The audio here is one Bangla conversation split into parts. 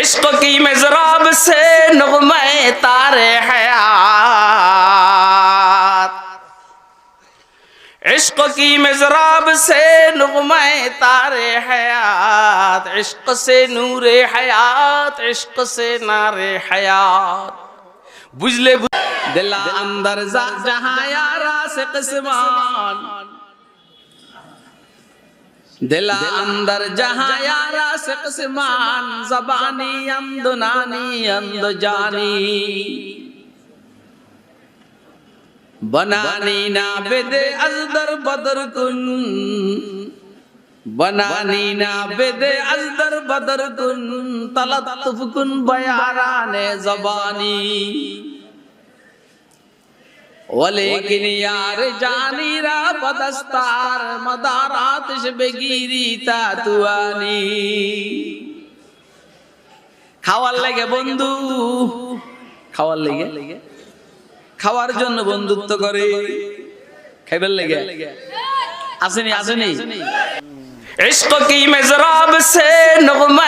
इश्क की मजराब से नगमे तारे हयात इश्क की मजराब से नगमे तारे हयात इश्क से नूरे हयात इश्क से नारे हयात बुझले बुझ- दिला अंदर जा जहां यारा से किस्मान دلا اندر جہاں یارا سے قسمان زبانی اند نانی اند جانی بنانی نابد از در بدر کن بنانی نابد از در بدر کن تلطف کن بیاران زبانی ولكن یار جانی را بدستار بگیری تا توانی খাওয়ার লেগে বন্ধু, খাওয়ার লেগে? খাওয়ার জন্য বন্ধুত্ব করে। খাইবার লেগে? আসেনি আসেনি। ইশক কি মেজরাব সে নগমা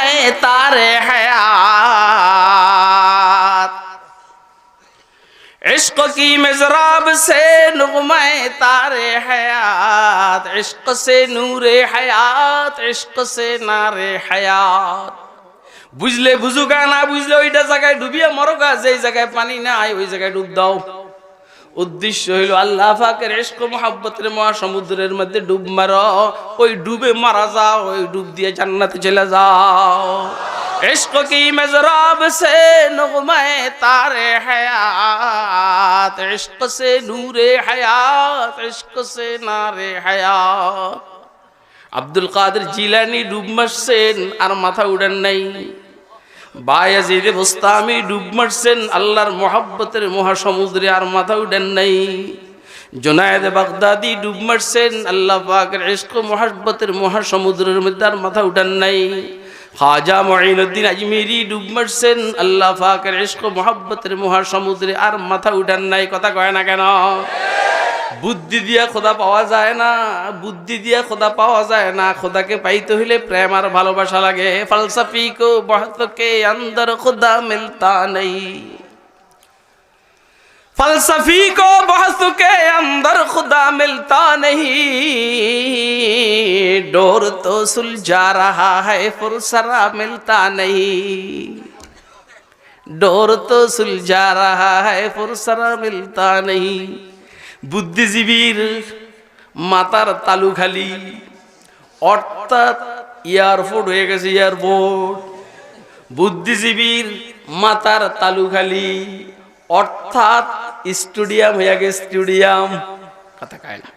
इश्क की मजराब से नगमे तारे हयात इश्क से नूरे हयात इश्क से नारे हयात বুঝলে বুঝুকা না বুঝলে ওইটা জায়গায় ডুবিয়ে মরকা যেই জায়গায় পানি নাই ওই জায়গায় ডুব দাও উদ্দেশ্য হইল আল্লাহ পাকের ইশক মোহাব্বতের মহাসমুদ্রের মধ্যে ডুব মারো ওই ডুবে মারা যাও ওই ডুব দিয়ে জান্নাতে চলে যাও عشق کی مزراب سے نغمہ تار حیات عشق سے نور حیات عشق سے نار حیات আব্দুল কাদের জিলানি ডুব মারছেন, আর মাথা উড়ান নাই। বায়াজির বোস্তামি ডুব মারছেন, আল্লাহর মহাব্বতের মহাসমুদ্রে আর মাথা উড়ান নাই। জোনায়েদ বাগদাদি ডুব মারছেন, আল্লাহ পাকের ইস্ক মহাব্বতের মহাসমুদ্রের মধ্যে আর মাথা উঠান নাই। খাজা মঈনুদ্দিন আজমিরি ডুব মারছেন। আল্লাহ পাকের ইশক, মোহাব্বতের মহাসমুদ্রে আর মাথা উঠান নাই, কথা কয় না কেন? বুদ্ধি দিয়া খোদা পাওয়া যায় না, বুদ্ধি দিয়া খোদা পাওয়া যায় না। খোদাকে পাইতে হইলে প্রেম আর ভালোবাসা লাগে। ফালসাফিক কো বহতকে অন্দর খুদা মিলতা নেই। فلسفی کو بحث کے اندر خدا ملتا نہیں۔ ڈور تو سلجھا رہا ہے فرسرا ملتا نہیں۔ ڈور تو سلجھا رہا ہے فرسرا ملتا نہیں۔ بدھ زبیر ماتر تالو خلی اور تر فوڈ ایئر بورڈ بدھ زبیر ماتر تالو خلی ارتھ স্টেডিয়াম হয়ে গেছে, স্টেডিয়াম। কথা কয় না।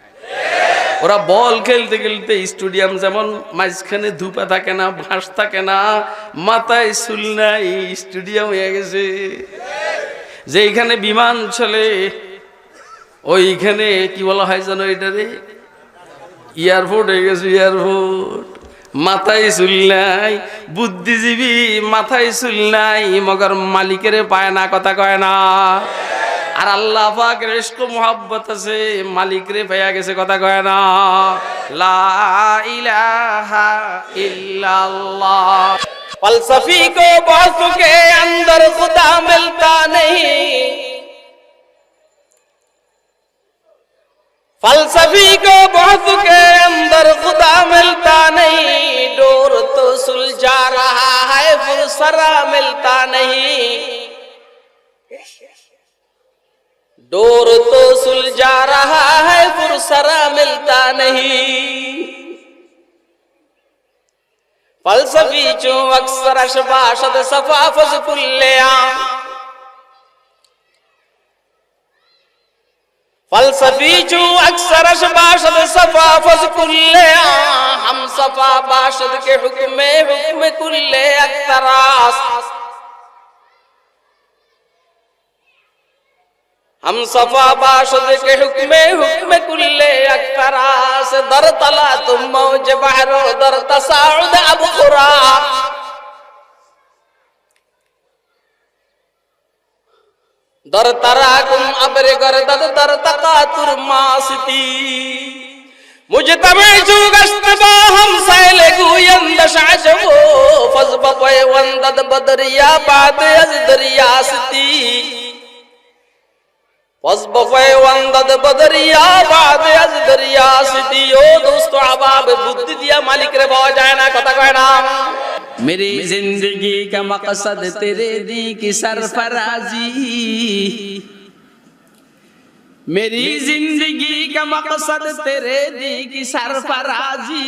ওরা বল খেলতে খেলতে স্টুডিয়াম যেমন মাঝখানে ধূপা থাকে না ভাস থাকে না, মাথায় চুল নাই, স্টুডিয়াম হয়ে গেছে। যেইখানে বিমান চলে, ওইখানে কি বলা হয় জানো এটারে এয়ারপোর্ট হয়ে গেছে, এয়ারপোর্ট। মাথায় চুল নাই, বুদ্ধিজীবী মাথায় চুল নাই, মগর মালিকের পায় না, কথা কয় না। আর আল্লাহ পাক রেস্ক মোহাব্বত আছে মালিক রে পাইয়া গেছে কথা কয় না লা ইলাহা ইল্লাল্লাহ ফলসফি কো বাসু কে अंदर खुदा मिलता नहीं फलसफी को बहुत के अंदर खुदा मिलता नहीं डोर तो सुलझा रहा है फुरसरा मिलता नहीं ڈور تو سل جا رہا ہے فرسرا ملتا نہیں۔ فلسفی چوں اکثر اشباشد صفافز کلیاں فلسفی چوں اکثر اشباشد صفافز کلیاں ہم صفا باشد کے حکم حکم کلے اکتراس ہم صفا باشد کے حکم حکم کل اکثر آس در تلا تم موج بحر در تساعد اب خرا در تراکم ابر گردد در تقاتر ماستی مجتمع جو گشت با ہم سیل گویند شعجو فضب پیوندد بدریا باد از دریاستی وزبخوے واندد بدریا باد از دریا سدیو دوستو عباب بدد دیا مالک رے بہت جائے نا کتا کوئی نام. میری زندگی کا مقصد تیرے دی کی سرفرازی. میری زندگی کا مقصد تیرے دی کی سرفرازی.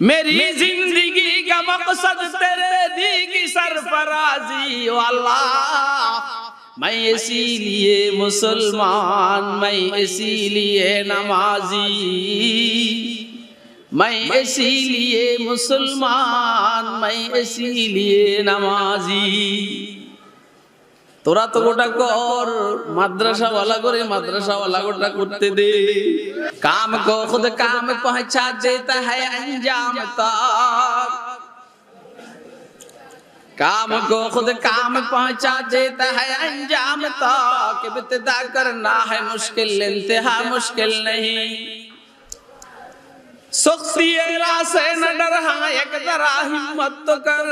میری زندگی کا مقصد تیرے دی کی سرفرازی واللہ میں اسی لیے مسلمان، میں اسی لیے نمازی۔ میں اسی لیے مسلمان، میں اسی لیے نمازی۔ তোরা তো গোটা কর মাদ্রাসা वाला করে মাদ্রাসা वाला গোটা করতে দে काम को खुद काम पहुंचा देता है अंजाम तक काम को खुद काम पहुंचा देता है अंजाम तक इब्तिदा करना है मुश्किल इंतहा मुश्किल नहीं सख्ती से न डर हाँ एक जरा हिम्मत तो कर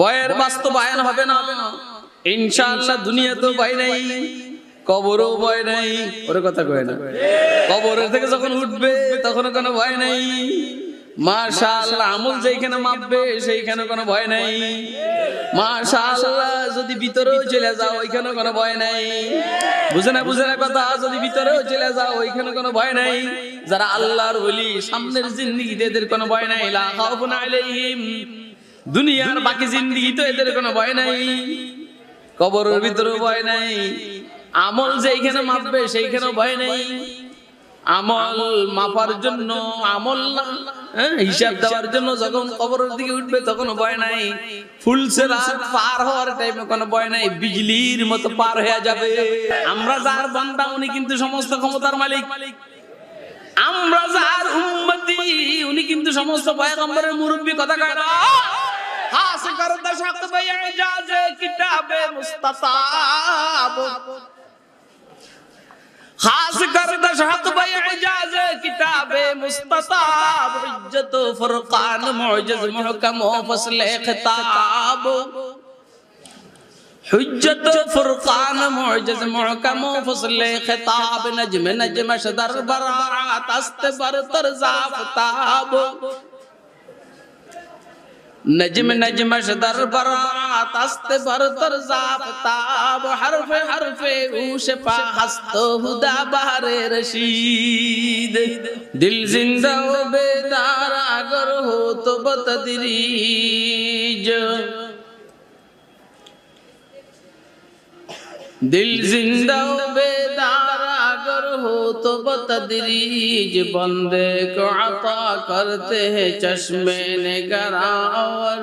ভয়ের বাস্তবায়ন হবে না। ইনশাআল্লাহ দুনিয়াতেও ভয় নাই, কবরও ভয় নাই। ওর কথা কয় না। কবরের থেকে যখন উঠবে, তখন কোনো ভয় নাই। মাশাআল্লাহ আমল যেখানে মাপবে সেইখানে কোনো ভয় নাই। মাশাআল্লাহ যদি ভিতরেও চলে যাও ওইখানে কোনো ভয় নাই। বুঝে না বুঝে না কথা? যদি ভিতরেও চলে যাও ওইখানে কোনো ভয় নাই। যারা আল্লাহর বলি সামনের জিন্দিগিতে এদের কোনো ভয় নাই। লা খাউফুন আলাইহিম। দুনিয়ার বাকি জিন্দিগি তো এদের কোনো ভয় নাই। কবরের ভিতরেও ভয় নাই। আমল যেইখানে মাপবে সেইখানেও ভয় নাই। আমল মাপার জন্য আমল না, হ্যাঁ, হিসাব দেওয়ার জন্য যখন কবরের দিকে উঠবে তখন ভয় নাই। ফুলসে রাত পার হওয়ার টাইমে কোনো ভয় নাই। বিজলির মতো পার হয়ে যাবে। আমরা যার বান্দা উনি কিন্তু সমস্ত ক্ষমতার মালিক। আমরা যার উম্মতি উনি কিন্তু সমস্ত পয়গম্বরের মুরব্বী কথা কয় না। হাস করদ শক বয়া ইজাজে কিতাবে মুস্তাতাব খাস গর্দ শত বয় ইজাজ কিতাবে মুস্তাতাব ইজ্জত ফুরকান মুজিজ মুহকম ও ফসল খিতাব। حجت فرقان معجز محکم و فصل خطاب نجم نجمش در براعت است بر ترزافتاب نجم نجمش در برات است بر در زافتاب حرف حرف اوش پا هست هدا بهر رشید دل زندہ و بیدار اگر ہو تو بتدریج دل زندہ و بیدار قادر ہو تو بتدریج بندے کو عطا کرتے ہیں چشم نگراور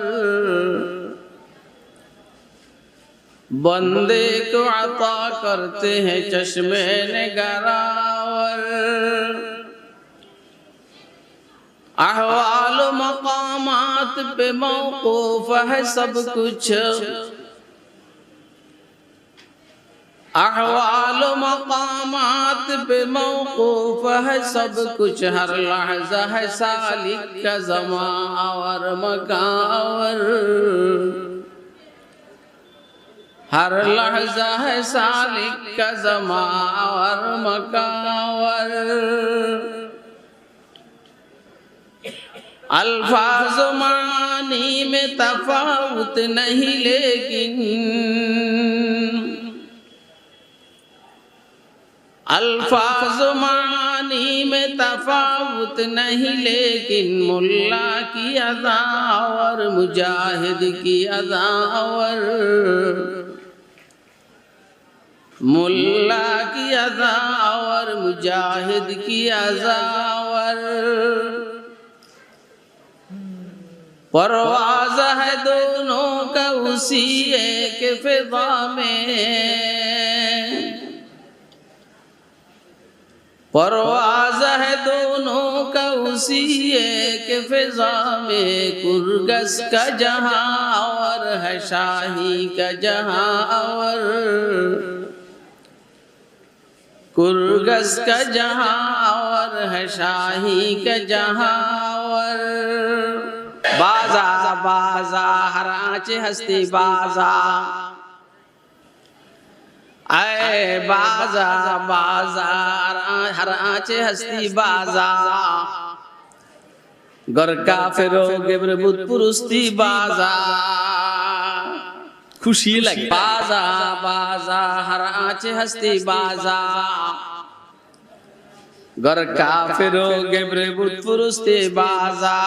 بندے کو عطا کرتے ہیں چشم نگراور احوال و مقامات پہ موقوف ہے سب کچھ۔ احوال و مقامات پہ موقوف ہے، سب کچھ ہر لحظہ ہے، سالک کا زمان اور مکان ہر لحظہ ہے، سالک کا زمان اور مکان الفاظ و معانی میں تفاوت نہیں، لیکن الفاظ معانی میں تفاوت نہیں، لیکن ملا کی ادا اور مجاہد کی ادا اور ملا کی ادا اور مجاہد کی ادا اور پرواز ہے دونوں کا اسی ایک فضا میں۔ پرواز ہے دونوں کا اسی کہ فضا میں۔ کرگس کا جہاں اور ہے شاہی کا جہاں اور۔ کرگس کا جہاں اور ہے شاہی کا جہاں اور۔ بازا بازا ہر آنچ ہستی، بازا۔ اے بازا بازار ہر آنچے ہستی بازا گر کافر ہو گبر بود پرستی بازا خوشی لگی بازا بازا ہر آنچے ہستی بازا گر کافر ہو گبر بود پرستی بازا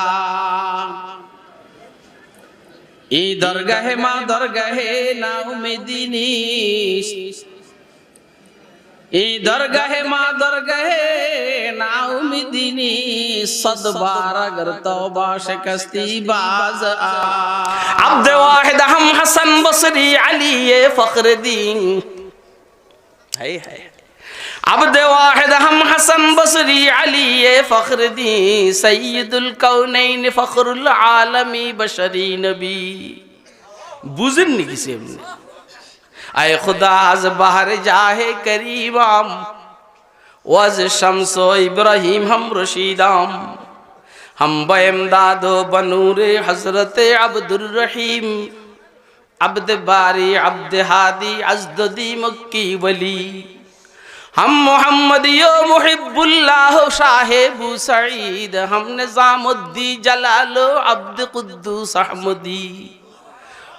এই দরগাহে মা দরগাহে না উমেদিনিস এই দরগাহে, মা দরগাহে নাউমিদিনী সদবার আগর তওবা শিকস্তি বাজ। আব্দ ওয়াহিদ আহম হাসান বসরি, আলী এ ফখরুদ্দিন। হাই হাই عبد واحد هم حسن بصري علي فخر دي سيد الكونين فخر العالمي بشري نبي বুঝেননি কিছু এমনি? اے خدا از باہر جاہ کریمام وز شمس و ابراہیم ہم رشیدام ہم بے امداد و بنور حضرت عبد الرحیم عبد باری عبد ہادی ازدی مکی ولی ہم محمد یو محب اللہ صاحب سعید ہم نظام الدی جلال عبد قدوس احمدی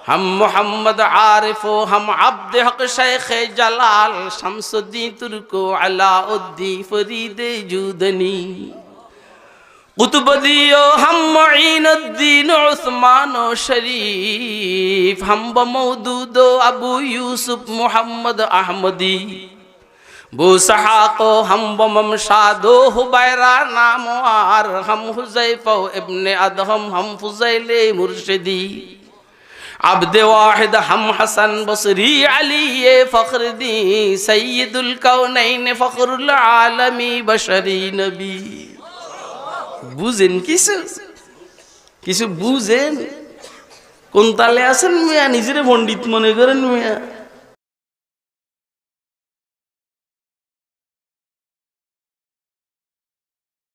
ہم محمد عارف و ہم عبد حق شیخ جلال شمس الدین ترکو علا الدی فرید جودنی قطب دیو ہم معین الدین عثمان و شریف ہم بمودود و ابو یوسف محمد احمدی بو سحاق و ہم بممشاد و حبیرہ ناموار ہم حزیف و ابن ادہم ہم فضیل مرشدی আবদে ওয়াহিদ হাম হাসান বসরি আলী এ ফখরদি সৈয়দুল কাউনাইন ফখরুল আলমী বশরি নবী। বুঝেন কিছু? কিছু বুঝেন? কোন তালে আছেন মিয়া? নিজের পণ্ডিত মনে করেন মিয়া?